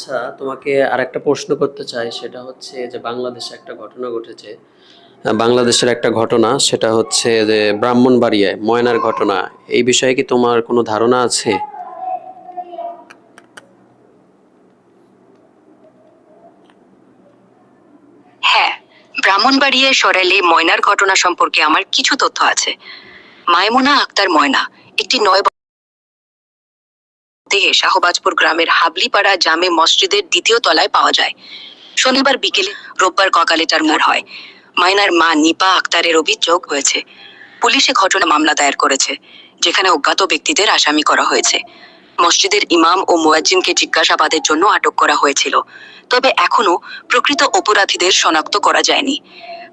আচ্ছা তোমাকে আর একটা প্রশ্ন করতে চাই, সেটা হচ্ছে যে বাংলাদেশে একটা ঘটনা ঘটেছে। বাংলাদেশের একটা ঘটনা, সেটা হচ্ছে যে ব্রাহ্মণবাড়িয়ায়, ময়নার ঘটনা। এই বিষয়ে কি তোমার কোনো ধারণা আছে? হ্যাঁ ব্রাহ্মণবাড়িয়ায় সরাইলে ময়নার ঘটনা সম্পর্কে আমার কিছু তথ্য আছে। মায়মুনা আক্তার ময়না, একটি নয় দেহে শাহবাজপুর গ্রামের হাবলিপাড়া জামে মসজিদের দ্বিতীয় তলায় পাওয়া যায়। শনিবার বিকেলে রোববার ককালে তার মোড় হয়। মায়নার মা নিপা আক্তারের অভিযোগ হয়েছে। পুলিশে ঘটনা মামলা দায়ের করেছে, যেখানে অজ্ঞাত ব্যক্তিদের আসামি করা হয়েছে। মসজিদের ইমাম ও মোয়াজ্জিনকে জিজ্ঞাসাবাদের জন্য আটক করা হয়েছিল, তবে এখনও প্রকৃত অপরাধীদের শনাক্ত করা যায়নি।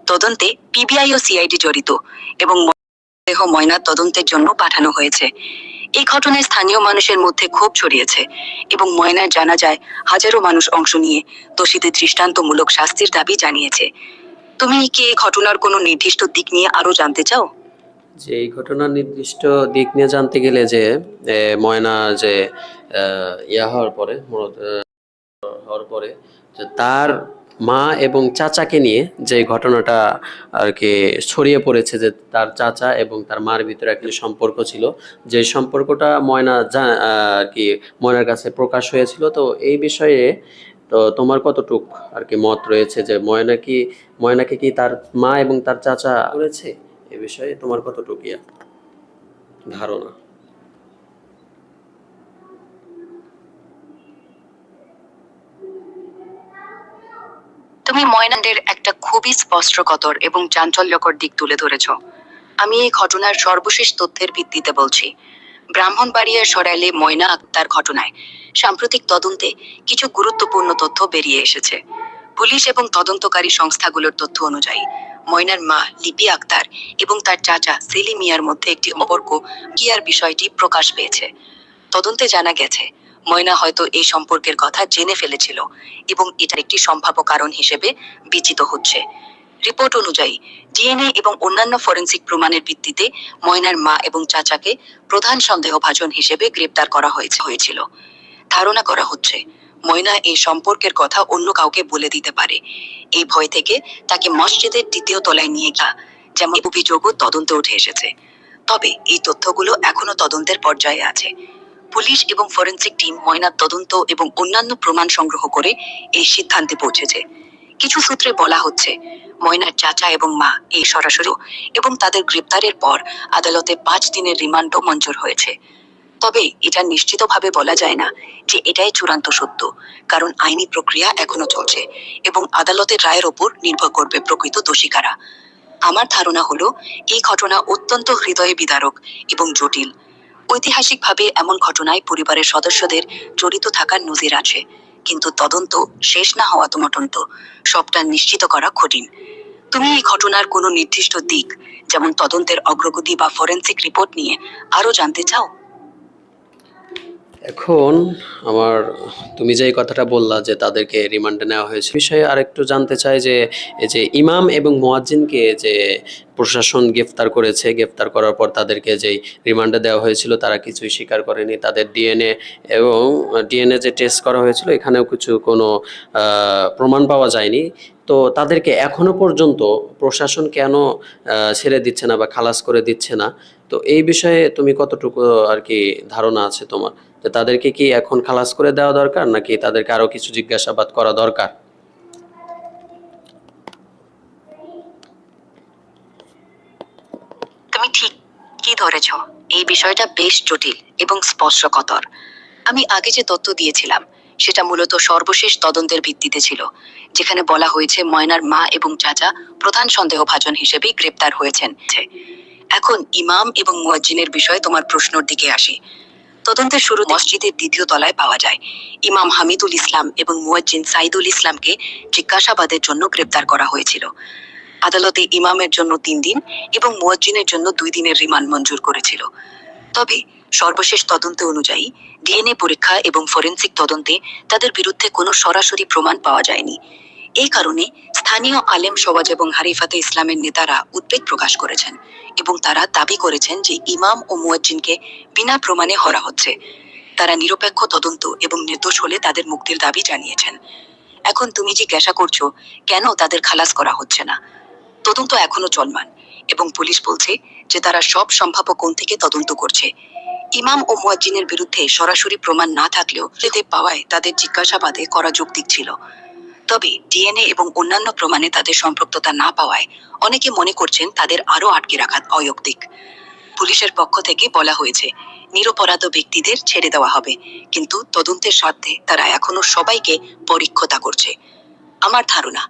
তদন্তে পিবিআই ও সিআইডি জড়িত এবং দেহ ময়না তদন্তের জন্য পাঠানো হয়েছে। এই ঘটনায় স্থানীয় মানুষের মধ্যে ক্ষোভ ছড়িয়েছে এবং ময়নার জানা যায়, হাজারো মানুষ অংশ নিয়ে দোষীদের দৃষ্টান্তমূলক শাস্তির দাবি জানিয়েছে। তুমি কি এই ঘটনার কোনো নির্দিষ্ট দিক নিয়ে আরও জানতে চাও? যে এই ঘটনার নির্দিষ্ট দিক নিয়ে জানতে গেলে যে ময়না যে ইয়া হওয়ার পরে হওয়ার পরে, যে তার মা এবং চাচাকে নিয়ে যে ঘটনাটা আর কি ছড়িয়ে পড়েছে যে তার চাচা এবং তার মার ভিতরে একটি সম্পর্ক ছিল, যে সম্পর্কটা ময়না আর কি ময়নার কাছে প্রকাশ হয়েছিল। তো এই বিষয়ে তো তোমার কতটুক আর কি মত রয়েছে যে ময়না কি, ময়নাকে কি তার মা এবং তার চাচা করেছে? এ বিষয়ে তোমার কতটুকু ইয়া ধারণা? তুমি ময়নাদের একটা খুবই স্পষ্টকতর এবং চাঞ্চল্যকর দিক তুলে ধরেছ। আমি এই ঘটনার সর্বশেষ তথ্যের ভিত্তিতে বলছি। ব্রাহ্মণবাড়িয়ার সরাইলে ময়না আক্তার ঘটনায় সাম্প্রতিক তদন্তে কিছু গুরুত্বপূর্ণ তথ্য বেরিয়ে এসেছে। পুলিশ এবং তদন্তকারী সংস্থাগুলোর তথ্য অনুযায়ী, ময়নার মা লিপি আক্তার এবং তার চাচা সেলিমিয়ার মধ্যে একটি সম্পর্ক কিয়ার বিষয়টি প্রকাশ পেয়েছে। তদন্তে জানা গেছে ময়না হয়তো এই সম্পর্কের কথা জেনে ফেলেছিল এবং এটার একটি সম্ভাব্য কারণ হিসেবে বিচিত হচ্ছে। রিপোর্ট অনুযায়ী, ডিএনএ এবং অন্যান্য ফরেনসিক প্রমাণের ভিত্তিতে ময়নার মা এবং চাচাকে প্রধান সন্দেহভাজন হিসেবে গ্রেপ্তার করা হয়েছে হয়েছিল। ধারণা করা হচ্ছে, ময়না এই সম্পর্কের কথা অন্য কাউকে বলে দিতে পারে। এই ভয় থেকে তাকে মসজিদের দ্বিতীয় তলায় নিয়ে গিয়া যেমন অভিযোগও তদন্তে উঠে এসেছে। তবে এই তথ্যগুলো এখনও তদন্তের পর্যায়ে আছে। পুলিশ এবং ফরেন্সিক টিম ময়নার তদন্ত এবং অন্যান্য প্রমাণ সংগ্রহ করে এই সিদ্ধান্তে পৌঁছেছে। কিছু সূত্রে বলা হচ্ছে, ময়নার চাচা এবং মা এই সরাসরি এবং তাদের গ্রেপ্তারের পর আদালতে পাঁচ দিনের রিমান্ডও মঞ্জুর হয়েছে। তবে এটা নিশ্চিতভাবে বলা যায় না যে এটাই চূড়ান্ত সত্য, কারণ আইনি প্রক্রিয়া এখনও চলছে এবং আদালতের রায়ের ওপর নির্ভর করবে প্রকৃত দোষী কারা। আমার ধারণা হলো, এই ঘটনা অত্যন্ত হৃদয় বিদারক এবং জটিল ঐতিহাসিকভাবে এমন ঘটনায় পরিবারের সদস্যদের জড়িত থাকার নজির আছে, কিন্তু তদন্ত শেষ না হওয়া তোমাটন্ত সবটা নিশ্চিত করা কঠিন। তুমি এই ঘটনার কোনো নির্দিষ্ট দিক, যেমন তদন্তের অগ্রগতি বা ফরেন্সিক রিপোর্ট নিয়ে আরও জানতে চাও? এখন আমার, তুমি যে কথাটা বললা যে তাদেরকে রিমান্ডে নেওয়া হয়েছে বিষয়ে আরেকটু জানতে চাই যে, এই যে ইমাম এবং মোয়াজ্জিনকে যে প্রশাসন গ্রেফতার করেছে, গ্রেফতার করার পর তাদেরকে যেই রিমান্ডে দেওয়া হয়েছিল, তারা কিছুই স্বীকার করেনি। তাদের ডিএনএ এবং ডিএনএ যে টেস্ট করা হয়েছিল, এখানেও কিছু কোনো প্রমাণ পাওয়া যায়নি। তো তাদেরকে এখনও পর্যন্ত প্রশাসন কেন ছেড়ে দিচ্ছে না বা খালাস করে দিচ্ছে না? তো এই বিষয়ে তুমি কতটুকু আর কি ধারণা আছে তোমার? যে তাদেরকে কি এখন খালাস করে দেওয়া দরকার, নাকি তাদেরকে আরও কিছু জিজ্ঞাসাবাদ করা দরকার? এই বিষয়টা বেশ জটিল এবং স্পর্শকতর। আমি আগে যে তথ্য দিয়েছিলাম, সেটা মূলত সর্বশেষ তদন্তের ভিত্তিতে ছিল, যেখানে বলা হয়েছে ময়নার মা এবং চাচা প্রধান সন্দেহভাজন হিসেবেই গ্রেপ্তার হয়েছেন। এখন ইমাম এবং মুয়াজ্জিনের বিষয়ে তোমার প্রশ্নর দিকে আসি। তদন্তের শুরু মসজিদের দ্বিতীয় তলায় পাওয়া যায়। ইমাম হামিদুল ইসলাম এবং মুয়াজ্জিন সাইদুল ইসলামকে জিজ্ঞাসাবাদের জন্য গ্রেপ্তার করা হয়েছিল। আদালতে ইমামের জন্য তিন দিন এবং মুয়াজ্জিনের জন্য দুই দিনের রিমান্ড মঞ্জুর করেছিল। তবে সর্বশেষ তদন্ত অনুযায়ী ডিএনএ পরীক্ষা এবং ফরেন্সিক তদন্তে তাদের বিরুদ্ধে কোনো সরাসরি প্রমাণ পাওয়া যায়নি। এই কারণে স্থানীয় আলেম সমাজ এবং হারিফাতে ইসলামের নেতারা উদ্বেগ প্রকাশ করেছেন এবং তারা দাবি করেছেন যে ইমাম ও মুয়াজ্জিনকে বিনা প্রমাণে হরা হচ্ছে। তারা নিরপেক্ষ তদন্ত এবং নির্দোষ হলে তাদের মুক্তির দাবি জানিয়েছেন। এখন তুমি জিজ্ঞাসা করছ, কেন তাদের খালাস করা হচ্ছে না? তদন্ত এখনও চলমান এবং পুলিশ বলছে যে তারা সব সম্ভাব্য কোণ থেকে তদন্ত করছে। ইমাম ও মুয়াজ্জিনের বিরুদ্ধে সরাসরি প্রমাণ না থাকলেও পাওয়ায় তাদের জিজ্ঞাসাবাদে করা যৌক্তিক ছিল। তবে ডিএনএ এবং অন্যান্য প্রমাণে তাদের সম্পৃক্ততা না পাওয়ায় অনেকে মনে করছেন তাদের আরও আটকে রাখা অযৌক্তিক। পুলিশের পক্ষ থেকে বলা হয়েছে, নিরপরাধ ব্যক্তিদের ছেড়ে দেওয়া হবে, কিন্তু তদন্তের স্বার্থে তারা এখনও সবাইকে পরীক্ষতা করছে। আমার ধারণা,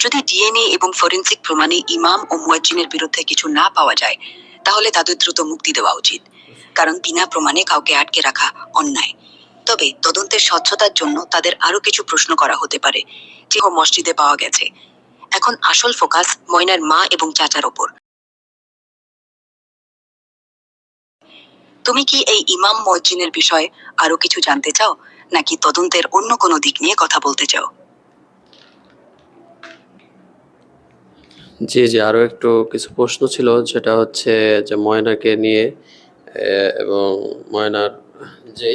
যদি ডিএনএ এবং ফরেন্সিক প্রমাণে ইমাম ও মুয়াজ্জিনের বিরুদ্ধে কিছু না পাওয়া যায়, তাহলে তাদের দ্রুত মুক্তি দেওয়া উচিত, কারণ বিনা প্রমাণে কাউকে আটকে রাখা অন্যায়। তবে তদন্তের স্বচ্ছতার জন্য তাদের আরও কিছু প্রশ্ন করা হতে পারে। ও মসজিদে পাওয়া গেছে। এখন আসল ফোকাস ময়নার মা এবং চাচার ওপর। তুমি কি এই ইমাম মসজিদের বিষয়ে আরও কিছু জানতে চাও, নাকি তদন্তের অন্য কোনো দিক নিয়ে কথা বলতে চাও? জি জি, আরও একটু কিছু প্রশ্ন ছিল যেটা হচ্ছে যে ময়নাকে নিয়ে এবং ময়নার যে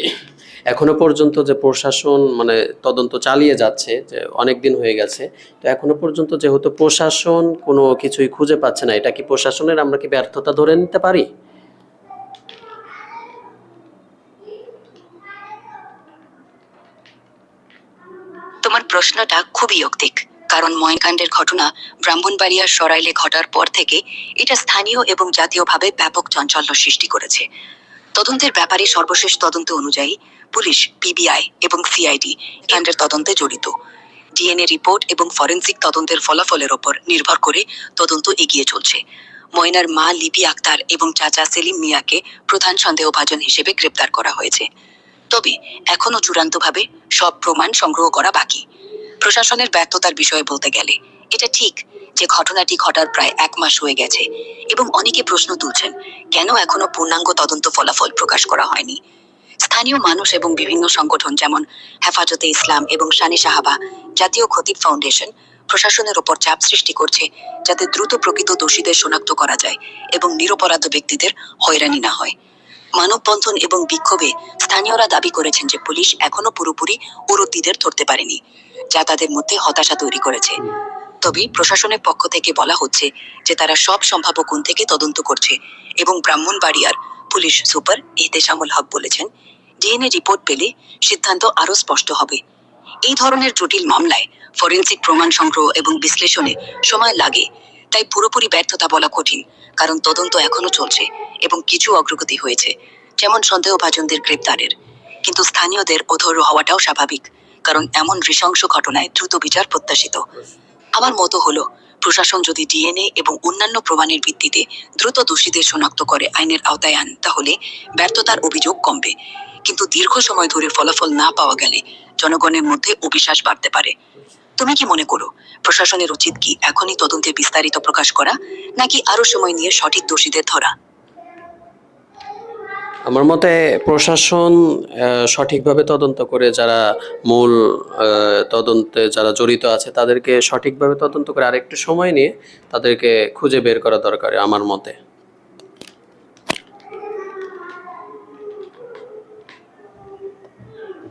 এখনও পর্যন্ত যে প্রশাসন মানে তদন্ত চালিয়ে যাচ্ছে, যে অনেক দিন হয়ে গেছে, তো এখনও পর্যন্ত যেহেতু প্রশাসন কোনো কিছুই খুঁজে পাচ্ছে না, এটা কি প্রশাসনের আমরা কি ব্যর্থতা ধরে নিতে পারি? তোমার প্রশ্নটা খুবই যৌক্তিক, কারণ ময়নকাণ্ডের ঘটনা ব্রাহ্মণবাড়িয়ার সরাইলে ঘটার পর থেকে এটা স্থানীয় এবং জাতীয়ভাবে ব্যাপক চাঞ্চল্য সৃষ্টি করেছে। তদন্তের ব্যাপারে সর্বশেষ তদন্ত অনুযায়ী পুলিশ, পিবিআই এবং সিআইডি কাণ্ডের তদন্তে জড়িত। ডিএনএ রিপোর্ট এবং ফরেনসিক তদন্তের ফলাফলের ওপর নির্ভর করে তদন্ত এগিয়ে চলছে। ময়নার মা লিপি আক্তার এবং চাচা সেলিম মিয়াকে প্রধান সন্দেহভাজন হিসেবে গ্রেপ্তার করা হয়েছে। তবে এখনও চূড়ান্তভাবে সব প্রমাণ সংগ্রহ করা বাকি। প্রশাসনের ব্যর্থতার বিষয়ে বলতে গেলে, এটা ঠিক যে ঘটনাটি ঘটার প্রায় এক মাস হয়ে গেছে এবং অনেকে প্রশ্ন তুলছেন, কেন এখনও পূর্ণাঙ্গ তদন্ত ফলাফল প্রকাশ করা হয়নি? স্থানীয় মানুষ এবং বিভিন্ন সংগঠন যেমন হেফাজতে ইসলাম এবং শানি সাহাবা জাতীয় খতিব ফাউন্ডেশন প্রশাসনের ওপর চাপ সৃষ্টি করছে যাতে দ্রুত প্রকৃত দোষীদের শনাক্ত করা যায় এবং নিরপরাধ ব্যক্তিদের হয়রানি না হয়। মানববন্ধন এবং বিক্ষোভে স্থানীয়রা দাবি করেছেন যে পুলিশ এখনও পুরোপুরি উরুদ্দিদের ধরতে পারেনি, যা তাদের মধ্যে হতাশা তৈরি করেছে। তবে প্রশাসনের পক্ষ থেকে বলা হচ্ছে যে তারা সব সম্ভাব্য কোণ থেকে তদন্ত করছে এবং ব্রাহ্মণবাড়িয়ার পুলিশ সুপার এহতেশামুল হক বলেছেন, ডিএনএ রিপোর্ট পেলে সিদ্ধান্ত আরও স্পষ্ট হবে। এই ধরনের জটিল মামলায় ফরেনসিক প্রমাণ সংগ্রহ এবং বিশ্লেষণে সময় লাগে, তাই পুরোপুরি ব্যর্থতা বলা কঠিন, কারণ তদন্ত এখনও চলছে এবং কিছু অগ্রগতি হয়েছে, যেমন সন্দেহভাজনদের গ্রেপ্তারের। কিন্তু স্থানীয়দের অধৈর্য হওয়াটাও স্বাভাবিক, কারণ এমন নৃশংস ঘটনায় দ্রুত বিচার প্রত্যাশিত। আমার মতো হলো প্রশাসন যদি ডিএনএ এবং অন্যান্য প্রমাণের ভিত্তিতে দ্রুত দোষীদের শনাক্ত করে আইনের আওতায় আন, তাহলে ব্যর্থতার অভিযোগ কমবে। কিন্তু দীর্ঘ সময় ধরে ফলাফল না পাওয়া গেলে জনগণের মধ্যে অবিশ্বাস বাড়তে পারে। তুমি কি মনে করো, প্রশাসনের উচিত কি এখনই তদন্তে বিস্তারিত প্রকাশ করা, নাকি আরও সময় নিয়ে সঠিক দোষীদের ধরা? আমার মতে প্রশাসন সঠিকভাবে তদন্ত করে যারা মূল তদন্তে যারা জড়িত আছে তাদেরকে সঠিকভাবে তদন্ত করে আরেকটু সময় নিয়ে তাদেরকে খুঁজে বের করা দরকার আমার মতে।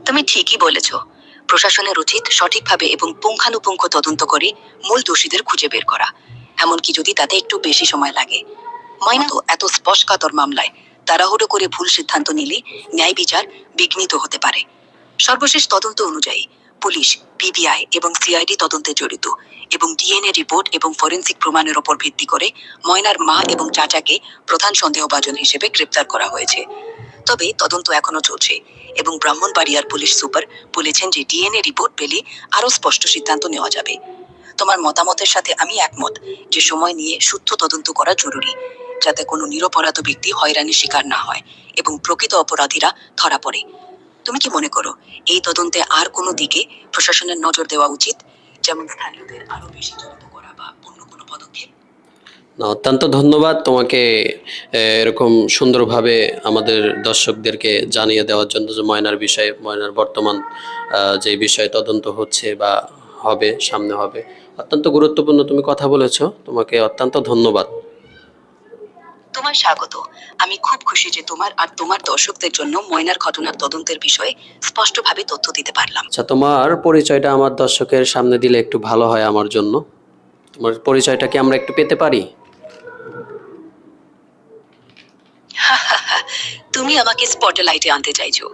তুমি ঠিকই বলেছ। প্রশাসনের উচিত সঠিকভাবে এবং পুঙ্খানুপুঙ্খ তদন্ত করে মূল দোষীদের খুঁজে বের করা। এমনকি যদি তাতে একটু বেশি সময় লাগে। ময়না তো এত স্পষ্টকাতর মামলায় তাড়াহুড়ো করে ভুল সিদ্ধান্ত নিলে ন্যায় বিচার বিঘ্নিত হতে পারে। সর্বশেষ তদন্ত অনুযায়ী পুলিশ, পিবিআই এবং সিআইডি তদন্তে জড়িত এবং ডিএনএ রিপোর্ট এবং ফরেনসিক প্রমাণের ওপর ভিত্তি করে ময়নার মা এবং চাচাকে প্রধান সন্দেহভাজন হিসেবে গ্রেপ্তার করা হয়েছে। তবে তদন্ত এখনও চলছে এবং ব্রাহ্মণবাড়িয়ার পুলিশ সুপার বলেছেন যে ডিএনএ রিপোর্ট পেলে আরও স্পষ্ট সিদ্ধান্ত নেওয়া যাবে। তোমার মতামতের সাথে আমি একমত যে সময় নিয়ে সূত্র তদন্ত করা জরুরি। যাতে কোনো নিরপরাধ ব্যক্তি হয়রানির শিকার না হয় এবং প্রকৃত অপরাধীরা ধরা পড়ে। তুমি কি মনে করো, এই তদন্তে আর কোনো দিকে প্রশাসনের নজর দেওয়া উচিত, যেমন স্থানীয়দের আরও বেশি জড়িত করা বা অন্য কোনো পদক্ষেপ? না, অত্যন্ত ধন্যবাদ তোমাকে এরকম সুন্দরভাবে আমাদের দর্শকদেরকে জানিয়ে দেওয়ার জন্য যে ময়নার বিষয়ে, ময়নার বর্তমান যে বিষয়ে তদন্ত হচ্ছে বা হবে, সামনে হবে। অত্যন্ত গুরুত্বপূর্ণ তুমি কথা বলেছ, তোমাকে অত্যন্ত ধন্যবাদ। তোমার স্বাগত। আমি খুব খুশি যে তোমার আর তোমার দর্শকদের জন্য ময়নার ঘটনার তদন্তের বিষয়ে স্পষ্টভাবে তথ্য দিতে পারলাম। আচ্ছা তোমার পরিচয়টা আমার দর্শকের সামনে দিলে একটু ভালো হয় আমার জন্য। তোমার পরিচয়টা কি আমরা একটু পেতে পারি? তুমি আমাকে স্পটলাইটে আনতে চাইছো।